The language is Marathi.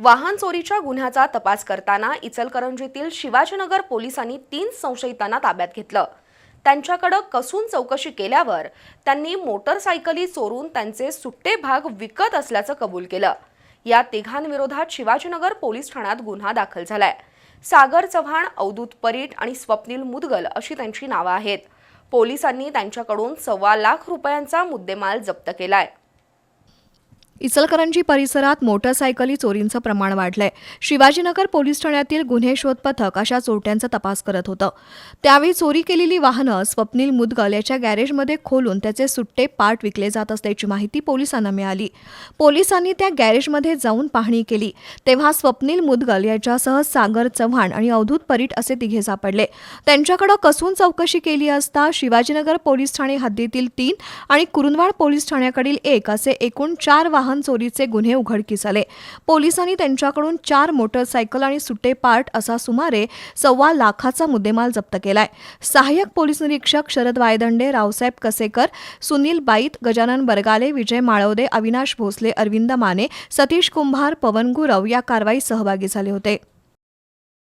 वाहन चोरीच्या गुन्ह्याचा तपास करताना इचलकरंजीतील शिवाजीनगर पोलिसांनी तीन संशयितांना ताब्यात घेतलं. त्यांच्याकडं कसून चौकशी केल्यावर त्यांनी मोटरसायकली चोरून त्यांचे सुट्टे भाग विकत असल्याचं कबूल केलं. या तिघांविरोधात शिवाजीनगर पोलीस ठाण्यात गुन्हा दाखल झालाय. सागर चव्हाण अवधूत परीट आणि स्वप्नील मुदगल अशी त्यांची नावं आहेत. पोलिसांनी त्यांच्याकडून सव्वा लाख रुपयांचा मुद्देमाल जप्त केलाय. इचलकरंजी परिसरात मोटरसायकली चोरींचं प्रमाण वाढलंय. शिवाजीनगर पोलीस ठाण्यातील गुन्हे शोध पथक अशा चोरट्यांचा तपास करत होतं. त्यावेळी चोरी केलेली वाहनं स्वप्नील मुदगल याच्या गॅरेजमध्ये खोलून त्याचे सुट्टे पार्ट विकले जात असल्याची माहिती पोलिसांना मिळाली. पोलिसांनी त्या गॅरेजमध्ये जाऊन पाहणी केली. तेव्हा स्वप्नील मुदगल याच्यासह सागर चव्हाण आणि अवधूत परीट असे तिघे सापडले. त्यांच्याकडे कसून चौकशी केली असता शिवाजीनगर पोलीस ठाणे हद्दीतील तीन आणि कुरुंदवाड पोलीस ठाण्याकडील एक असे एकूण चार वाहन चोरीचे गुन्हे उघडकीस आले. पोलिसांनी त्यांच्याकडून चार मोटरसायकल आणि सुट्टे पार्ट असा सुमारे सव्वा लाखाचा मुद्देमाल जप्त केलाय. सहाय्यक पोलीस निरीक्षक शरद वायदंडे रावसाहेब कसेकर सुनील बाईत गजानन बरगाले विजय माळवदे अविनाश भोसले अरविंद माने सतीश कुंभार पवन गुरव या कारवाईत सहभागी झाले होते.